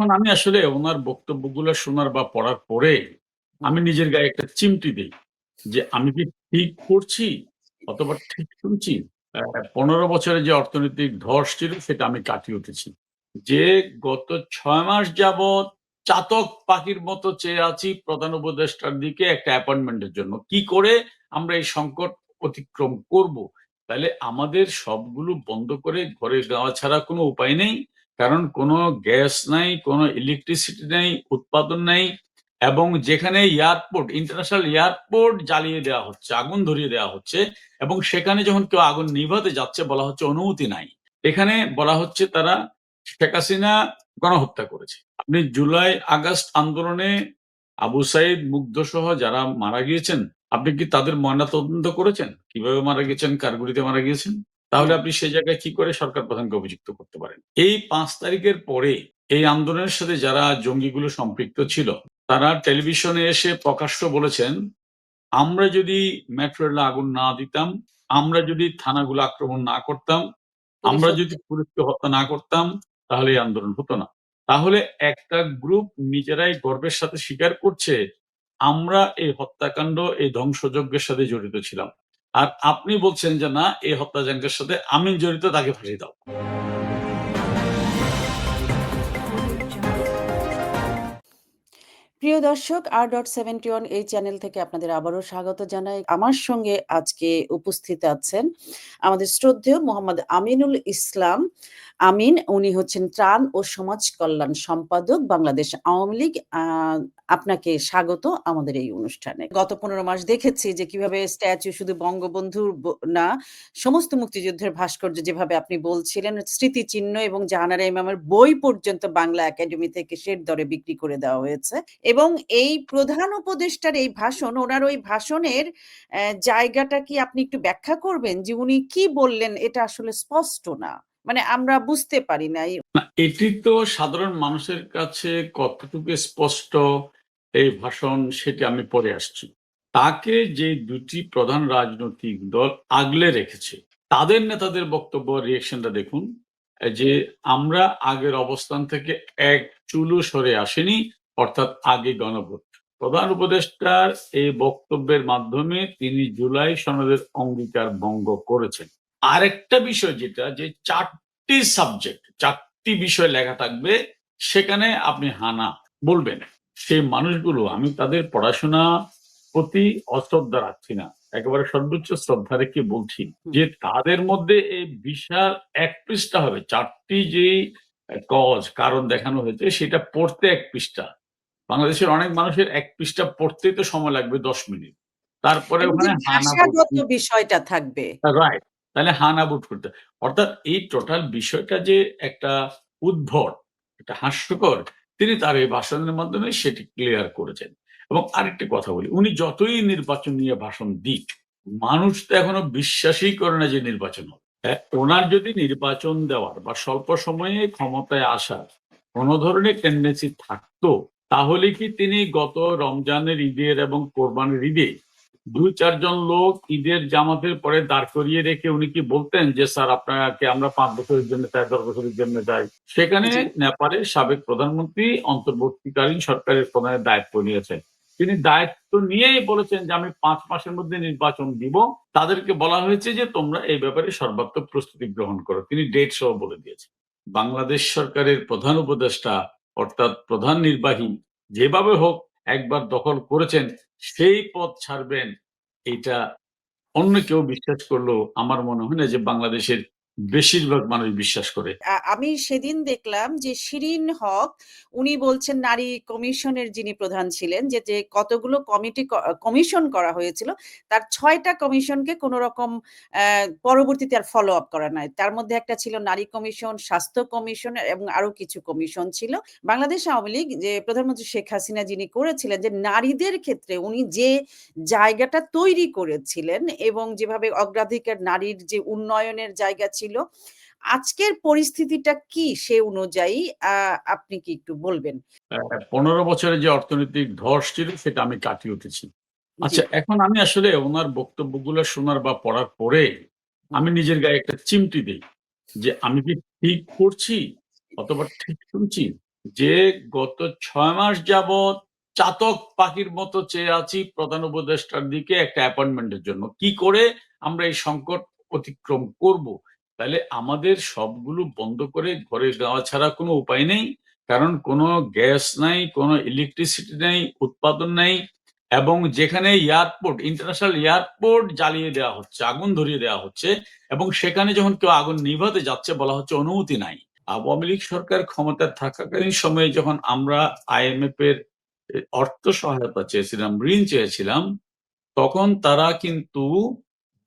এখন আমি আসলে ওনার বক্তব্যগুলো শোনার বা পড়ার পরে আমি নিজের গায়ে একটা চিমটি দেই যে আমি কি ঠিক করছি অথবা ঠিক শুনছি? পনেরো বছরের যে অর্থনৈতিক ধস ছিল সেটা আমি কাটিয়ে উঠেছি। যে গত ছয় মাস যাবৎ চাতক পাখির মতো চেয়ে আছি প্রধান উপদেষ্টার দিকে একটা অ্যাপয়েন্টমেন্টের জন্য। কি করে আমরা এই সংকট অতিক্রম করব? তাহলে আমাদের সবগুলো বন্ধ করে ঘরে যাওয়া ছাড়া কোনো উপায় নেই। কারণ কোনো গ্যাস নাই, কোনো ইলেকট্রিসিটি নেই, উৎপাদন নেই, এবং যেখানে এয়ারপোর্ট ইন্টারন্যাশনাল এয়ারপোর্ট জ্বালিয়ে দেওয়া হচ্ছে, আগুন ধরিয়ে দেওয়া হচ্ছে, এবং সেখানে যখন কেউ আগুন নিভাতে যাচ্ছে বলা হচ্ছে অনুমতি নাই, এখানে বলা হচ্ছে তারা শেখ হাসিনা গণহত্যা করেছে। আপনি জুলাই, আগস্ট আন্দোলনে আবু সাইদ মুগ্ধ সহ যারা মারা গিয়েছেন, আপনি কি তাদের ময়না তদন্ত করেছেন? কীভাবে মারা গিয়েছেন? কার গুলিতে মারা গিয়েছেন? তাহলে আপনি সেই জায়গায় কি করে সরকার প্রধানকে অভিযুক্ত করতে পারেন? এই পাঁচ তারিখের পরে এই আন্দোলনের সাথে যারা জঙ্গিগুলো সম্পৃক্ত ছিল তারা টেলিভিশনে এসে প্রকাশ্য বলেছেন আমরা যদি মেট্রো রেলে আগুন না দিতাম আমরা যদি থানাগুলো আক্রমণ না করতাম আমরা যদি পুলিশকে হত্যা না করতাম তাহলে এই আন্দোলন হতো না। তাহলে একটা গ্রুপ নিজেরাই গর্বের সাথে স্বীকার করছে আমরা এই হত্যাকাণ্ড এই ধ্বংসযজ্ঞের সাথে জড়িত ছিলাম। আর আপনি বলছেন যে, না, এই হত্যাযজ্ঞের সাথে আমি জড়িত, তাকে ফাঁসি দাও। প্রিয় দর্শক আর ডট সেভেন্টি ওয়ান এই চ্যানেল থেকে আপনাদের আবারও স্বাগত জানাই। আমার সঙ্গে আজকে উপস্থিত আছেন আমাদের শ্রদ্ধেয় মোহাম্মদ আমিনুল ইসলাম আমিন, উনি হচ্ছেন ত্রাণ ও সমাজ কল্যাণ সম্পাদক বাংলাদেশ আওয়ামী লীগ। আপনাকে স্বাগত আমাদের এই অনুষ্ঠানে। গত পনেরো মাস দেখেছি যে কীভাবে স্ট্যাচু শুধু বঙ্গবন্ধুর না, সমস্ত মুক্তিযুদ্ধের ভাস্কর্য যেভাবে আপনি বলছিলেন, স্মৃতিচিহ্ন এবং জাহানারা ইমামের বই পর্যন্ত বাংলা একাডেমি থেকে শের দরে বিক্রি করে দেওয়া হয়েছে। এবং এই প্রধান উপদেষ্টার এই ভাষণ, ওনার ওই ভাষণের জায়গাটা কি আপনি একটু ব্যাখ্যা করবেন যে উনি কি বললেন? এটা আসলে স্পষ্ট না। মানে আমরা বুঝতে পারি না, এটি তো সাধারণ মানুষের কাছে কতটুকু স্পষ্ট এই ভাষণ সেটি আমি পরে আসছি। তাকে যে দুটি প্রধান রাজনৈতিক দল আগলে রেখেছে, তাদের নেতাদের বক্তব্য রিয়েকশনটা দেখুন, যে আমরা আগের অবস্থান থেকে এক চুলু সরে আসেনি, অর্থাৎ আগে গণভোট। প্রধান উপদেষ্টার এই বক্তব্যের মাধ্যমে তিনি জুলাই সনদের অঙ্গীকার ভঙ্গ করেছেন। আরেকটা বিষয় যেটা যে চারটি সাবজেক্ট চারটি বিষয় লেখা থাকবে সেখানে আপনি হানা বলবেন। সেই মানুষগুলো আমি তাদের পড়াশোনা প্রতি অশ্রদ্ধা রাখছি না। একেবারে সর্বোচ্চ শ্রদ্ধা রেখে বলছি যে তাদের মধ্যে এই বিশাল এক পৃষ্ঠা হবে। চারটি যে কজ কারণ দেখানো হয়েছে সেটা পড়তে এক পৃষ্ঠা। বাংলাদেশের অনেক মানুষের এক পৃষ্ঠা পড়তেই তো সময় লাগবে দশ মিনিট। তারপরে ওখানে বিষয়টা থাকবে। রাইট তাহলে হানা বুট করতে। অর্থাৎ এই টোটাল বিষয়টা যে একটা উদ্ভট একটা হাস্যকর তিনি তার এই ভাষণের মাধ্যমে সেটি ক্লিয়ার করেছেন। এবং আরেকটি কথা বলি উনি যতই নির্বাচন নিয়ে ভাষণ দিক মানুষ তো এখনও বিশ্বাসই করে না যে নির্বাচন হবে। হ্যাঁ, ওনার যদি নির্বাচন দেওয়ার বা স্বল্প সময়ে ক্ষমতায় আসার কোনো ধরনের টেন্ডেন্সি থাকতো তাহলে কি তিনি গত রমজানের ঈদের এবং কোরবানির ঈদে দুই চারজন লোক ঈদের জামাতের পরে দাঁড় করিয়ে রেখে উনি কি বলতেন যে স্যার আপনাকে আমরা পাঁচ বছরের জন্য চাই দশ বছরের জন্য চাই সেখানে নেপালের সাবেক প্রধানমন্ত্রী অন্তর্বর্তীকালীন সরকারের প্রধানের দায়িত্ব নিয়েছেন। তিনি দায়িত্ব নিয়েই বলেছেন যে আমি পাঁচ মাসের মধ্যে নির্বাচন দিব। তাদেরকে বলা হয়েছে যে তোমরা এই ব্যাপারে সর্বাত্মক প্রস্তুতি গ্রহণ করো। তিনি ডেট সহ বলে দিয়েছেন। বাংলাদেশ সরকারের প্রধান উপদেষ্টা অর্থাৎ প্রধান নির্বাহী যেভাবে হোক একবার দখল করেছেন সেই পথ ছাড়বেন এটা অন্য কেউ বিশ্বাস করল আমার মনে হয় না যে বাংলাদেশের বেশিরভাগ মানুষ বিশ্বাস করে। আমি সেদিন দেখলাম যে শিরিন হক, উনি বলছেন নারী কমিশনের যিনি প্রধান ছিলেন, যে যে কতগুলো কমিটি কমিশন করা হয়েছিল, তার ছয়টা কমিশনকে কোনো রকম পরবর্তীতে আর ফলো আপ করা নাই। তার মধ্যে একটা ছিল নারী কমিশন, স্বাস্থ্য কমিশন এবং আরও কিছু কমিশন ছিল। বাংলাদেশ আওয়ামী লীগ, যে প্রধানমন্ত্রী শেখ হাসিনা যিনি করেছিলেন, যে নারীদের ক্ষেত্রে উনি যে জায়গাটা তৈরি করেছিলেন এবং যেভাবে অগ্রাধিকার নারীর যে উন্নয়নের জায়গা ছিল আজকের পরিস্থিতিটা কি সে অনুযায়ী আপনি কি একটু বলবেন পনেরো বছরের যে অর্থনৈতিক ধস ছিল সেটা আমি কাটিয়ে উঠেছি আচ্ছা এখন আমি আসলে ওনার বক্তব্যগুলো শোনার বা পড়ার পরে আমি নিজের গায়ে একটা চিমটি দিই যে আমি কি ঠিক করছি অথবা ঠিক শুনছি যে গত ছয় মাস যাবৎ চাতক পাখির মতো চেয়ে আছি প্রধান উপদেষ্টার দিকে একটা অ্যাপয়েন্টমেন্টের জন্য। কি করে আমরা এই সংকট অতিক্রম করব? তাইলে আমাদের সবগুলো বন্ধ করে ঘরে যাওয়া ছাড়া কোনো উপায় নেই। কারণ কোনো গ্যাস নাই, কোনো ইলেকট্রিসিটি নাই, উৎপাদন নাই এবং যেখানে এয়ারপোর্ট, ইন্টারন্যাশনাল এয়ারপোর্ট জ্বালিয়ে দেওয়া হচ্ছে, আগুন ধরিয়ে দেওয়া হচ্ছে এবং সেখানে যখন কেউ আগুন নিভাতে যাচ্ছে বলা হচ্ছে অনুমতি নাই। আওয়ামী লীগ সরকার ক্ষমতায় থাকাকালীন সময়ে যখন আমরা আইএমএফ এর অর্থ সহায়তা চেয়েছিলাম, ঋণ চেয়েছিলাম, তখন তারা কিন্তু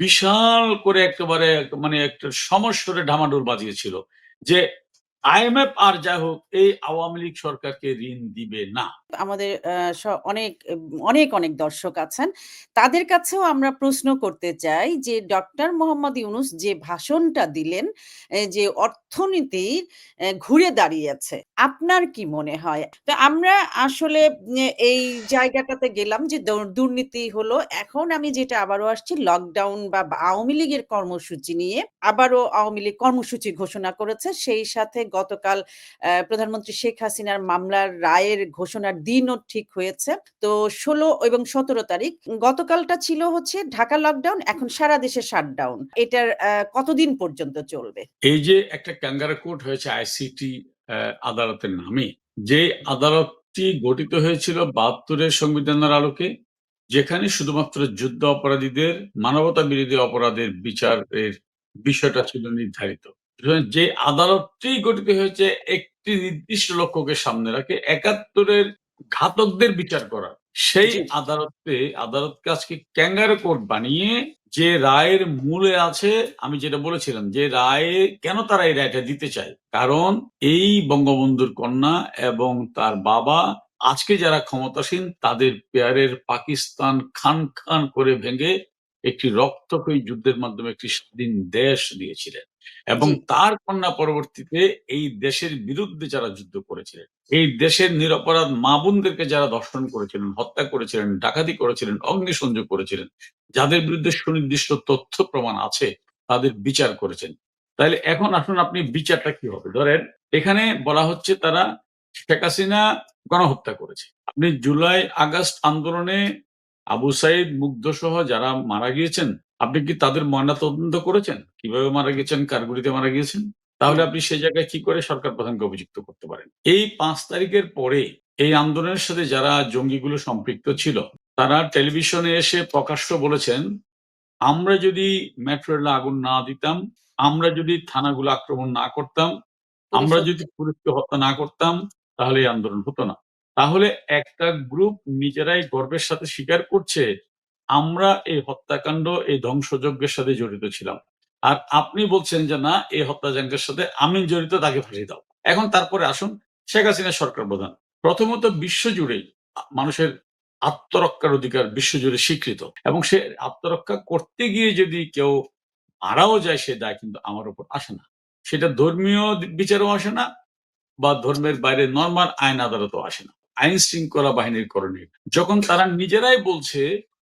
বিশাল করে একেবারে মানে একটা সমস্বরে ঢামাডোল বাজিয়েছিল যে আইএমএফ আর যাই হোক এই আওয়ামী লীগ সরকারকে ঋণ দিবে না। আমাদের অনেক অনেক, অনেক দর্শক আছেন। তাদের কাছেও আমরা প্রশ্ন করতে চাই যে ডক্টর মোহাম্মদ ইউনুস যে ভাষণটা দিলেন, যে অর্থনীতি ঘুরে দাঁড়িয়েছে। আপনার কি মনে হয়? তো আমরা আসলে এই জায়গাটাতে গেলাম যে দুর্নীতি হলো। এখন আমি যেটা আবারও আসছি লকডাউন বা আওয়ামী লীগের কর্মসূচি নিয়ে আবারও আওয়ামী লীগ কর্মসূচি ঘোষণা করেছে। সেই সাথে গতকাল প্রধানমন্ত্রী শেখ হাসিনার মামলার রায়ের ঘোষণার দিনও ঠিক হয়েছে। তো ১৬ এবং ১৭ তারিখ। গতকালটা ছিল হচ্ছে ঢাকা লকডাউন, এখন সারা দেশে শাটডাউন। এটার কতদিন পর্যন্ত চলবে? এই যে একটা ক্যাঙ্গারু কোর্ট হয়েছে আইসিটি আদালতের নামে, যে আদালতটি গঠিত হয়েছিল বাহাত্তরের সংবিধানের আলোকে, যেখানে শুধুমাত্র যুদ্ধ অপরাধীদের মানবতা বিরোধী অপরাধের বিচারের বিষয়টা ছিল নির্ধারিত। যে আদালতটি গঠিত হয়েছে একটি নির্দিষ্ট লক্ষ্যকে সামনে রাখে একাত্তরের ঘাতকদের বিচার করা। সেই। আদালতে আদালতকে আজকে ক্যাঙ্গারু কোর্ট বানিয়ে যে রায়ের মূলে আছে আমি যেটা বলেছিলাম যে রায়ে কেন তারা এই রায়টা দিতে চায়? কারণ এই বঙ্গবন্ধুর কন্যা এবং তার বাবা আজকে যারা ক্ষমতাসীন তাদের পেয়ারের পাকিস্তান খান, খান করে ভেঙে একটি রক্তক্ষয়ী যুদ্ধের মাধ্যমে একটি স্বাধীন দেশ দিয়েছিলেন। এবং তার কন্যা পরবর্তীতে এই দেশের বিরুদ্ধে যারা যুদ্ধ করেছিলেন, এই দেশের নিরপরাধ মা-বোনদেরকে যারা ধর্ষণ করেছিলেন, হত্যা করেছিলেন, ডাকাতি করেছিলেন, অগ্নিসংযোগ করেছিলেন, যাদের বিরুদ্ধে সুনির্দিষ্ট তথ্য প্রমাণ আছে তাদের বিচার করেছেন। তাইলে এখন আসুন আপনি বিচারটা কি হবে? ধরেন এখানে বলা হচ্ছে তারা শেখ হাসিনা গণহত্যা করেছে। আপনি জুলাই আগস্ট আন্দোলনে আবু সাইদ, মুগ্ধ সহ যারা মারা গিয়েছেন, আপনি কি তাদের ময়নাতদন্ত করেছেন? কীভাবে মারা গেছেন কার গুলিতে মারা গিয়েছেন? তাহলে আপনি সেই জায়গায় কি করে সরকার প্রধানকে অভিযুক্ত করতে পারেন? এই পাঁচ তারিখের পরে এই আন্দোলনের সাথে যারা জঙ্গিগুলো সম্পৃক্ত ছিল, তারা টেলিভিশনে এসে প্রকাশ্য বলেছেন, "আমরা যদি মেট্রো রেলে আগুন না দিতাম, আমরা যদি থানাগুলো আক্রমণ না করতাম, আমরা যদি পুলিশকে হত্যা না করতাম, তাহলে এই আন্দোলন হতো না।" তাহলে একটা গ্রুপ নিজেরাই গর্বের সাথে স্বীকার করছে, "আমরা এই হত্যাকাণ্ড, এই ধ্বংসযজ্ঞের সাথে জড়িত ছিলাম।" আর আপনি বলছেন যে, "না, এই হত্যাযজ্ঞের সাথে আমিন জড়িত, তাকে ফাঁসি দাও।" এখন তারপরে আসুন শেখ হাসিনা সরকার প্রধান। প্রথমত বিশ্বজুড়েই মানুষের আত্মরক্ষার অধিকার বিশ্বজুড়ে স্বীকৃত এবং সে আত্মরক্ষা করতে গিয়ে যদি কেউ মারাও যায় সে দায় কিন্তু আমার উপর আসে না। সেটা ধর্মীয় বিচারও আসে না বা ধর্মের বাইরে নর্মাল আইন আদালতও আসে না। আইন শৃঙ্খলা বাহিনীর করণীয়। যখন তারা নিজেরাই বলছে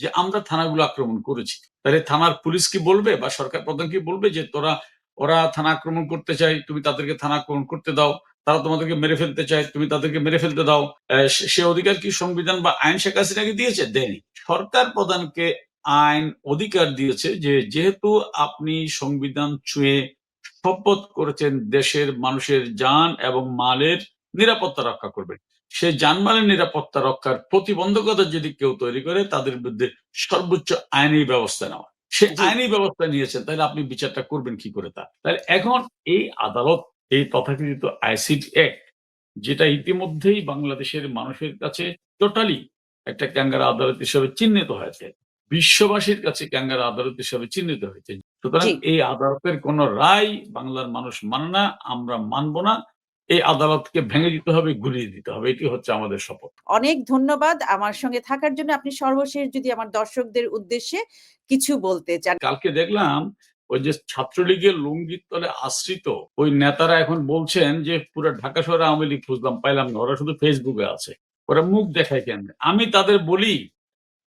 যে, "আমরা থানাগুলো আক্রমণ করেছি।" তাহলে থানার পুলিশ কি বলবে বা সরকার প্রধান কি বলবে যে, "তোরা ওরা থানা আক্রমণ করতে চায়, তুমি তাদেরকে থানা আক্রমণ করতে দাও। তারা তোমাদেরকে মেরে ফেলতে চায়, তুমি তাদেরকে মেরে ফেলতে দাও।" সে অধিকার কি সংবিধান বা আইন শেখ হাসিনাকে দিয়েছে? দেয়নি। সরকার প্রধানকে আইন অধিকার দিয়েছে যে, যেহেতু আপনি সংবিধান ছুঁয়ে শপথ করেছেন দেশের মানুষের যান এবং মালের নিরাপত্তা রক্ষা করবেন। সে জানমালের নিরাপত্তা রক্ষার প্রতিবন্ধকতা যদি কেউ তৈরি করে তাদের বিরুদ্ধে সর্বোচ্চ আইনি ব্যবস্থা নেওয়া। সে। আইনি ব্যবস্থা নিয়েছেন, তাহলে আপনি বিচারটা করবেন কি করে তা? তাইলে এখন এই আদালত, এই তথাকথিত আইসিটি অ্যাক্ট যেটা ইতিমধ্যেই বাংলাদেশের মানুষের কাছে টোটালি একটা ক্যাঙ্গারু আদালত হিসেবে চিহ্নিত হয়েছে। বিশ্ববাসীর কাছে ক্যাঙ্গারু আদালত হিসেবে চিহ্নিত হয়েছে। সুতরাং এই আদালতের কোন রায় বাংলার মানুষ মানে না, আমরা মানব না। এই আদালতকে ভেঙে দিতে হবে, গুড়িয়ে দিতে হবে। এটি হচ্ছে আমাদের শপথ। অনেক ধন্যবাদ আমার সঙ্গে থাকার জন্য। আপনি সর্বশেষ যদি আমার দর্শকদের উদ্দেশ্যে কিছু বলতে চান। কালকে দেখলাম ওই যে ছাত্রলীগের লুঙ্গির তলে আশ্রিত ওই নেতারা এখন বলছেন যে, "পুরা ঢাকা শহরে আওয়ামী লীগ খুঁজলাম, পাইলাম না। ওরা শুধু ফেসবুকে আছে। ওরা মুখ দেখায় কেন আমি তাদের বলি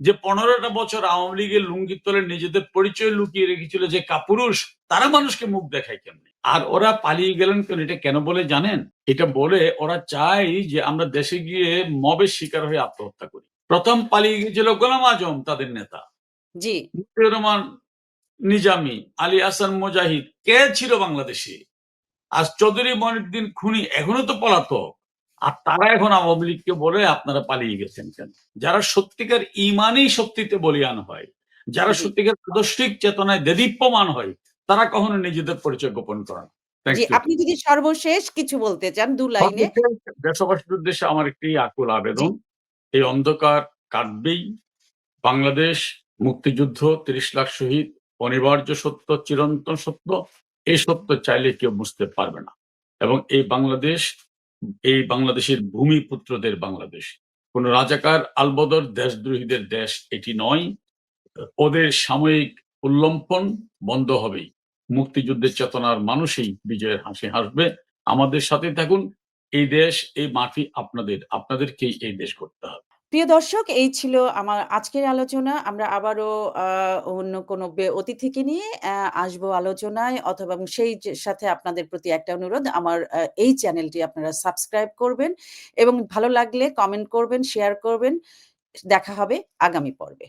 যে, পনেরোটা বছর আওয়ামী লীগের লুঙ্গির তলে নিজেদের পরিচয় লুকিয়ে রেখেছিল যে কাপুরুষ, তারা মানুষকে মুখ দেখায় কেমনে?" আর ওরা পালিয়ে গেলেন কেন এটা কেন বলে জানেন? এটা বলে ওরা চায় যে আমরা দেশে গিয়ে মবের শিকার হয়ে আত্মহত্যা করি। প্রথম পালিয়ে গিয়েছিল গোলাম আজম তাদের নেতা। জি। রহমান নিজামি আলী আসান মুজাহিদ কে ছিল বাংলাদেশে? আজ চৌধুরী মঈনুদ্দিন খুনি এখনও তো পলাতক। আর তারা এখন আওয়ামী লীগকে বলে আপনারা পালিয়ে গেছেন কেন? যারা সত্যিকার ইমানই শক্তিতে বলিয়ান হয়, যারা সত্যিকার আদর্শিক চেতনায় দেদীপ্যমান হয়, তারা কখনো নিজেদের পরিচয় গোপন করে না। Thank ji, you. আপনি যদি সর্বশেষ কিছু বলতে চান ২ লাইনে। দেশবাসীর উদ্দেশ্যে আমার একটি আকুল আবেদন। এই অন্ধকার কাটবেই। বাংলাদেশ মুক্তিযুদ্ধ ৩০ লাখ শহীদ অনিবার্য সত্য, চিরন্তন সত্য। এই সত্য চাইলে কেউ বুঝতে পারবে না। এবং এই বাংলাদেশ এই বাংলাদেশের ভূমিপুত্রদের বাংলাদেশ। কোন রাজাকার আলবদর দেশদ্রোহীদের দেশ এটি নয়। ওদের সাময়িক উল্লম্পন বন্ধ হবেই। মুক্তিযুদ্ধের চেতনার মানুষই বিজয়ের হাসি হাসবে। আমাদের সাথে থাকুন। এই দেশ, এই মাটি আপনাদের। আপনাদেরকেই এই দেশ করতে হবে। প্রিয় দর্শক এই ছিল আমার আজকের আলোচনা। আমরা আবারও অন্য কোনো অতিথিকে নিয়ে আসব আলোচনায় অথবা সেই সাথে আপনাদের প্রতি একটা অনুরোধ আমার এই চ্যানেলটি আপনারা সাবস্ক্রাইব করবেন এবং ভালো লাগলে কমেন্ট করবেন, শেয়ার করবেন। দেখা হবে আগামী পর্বে।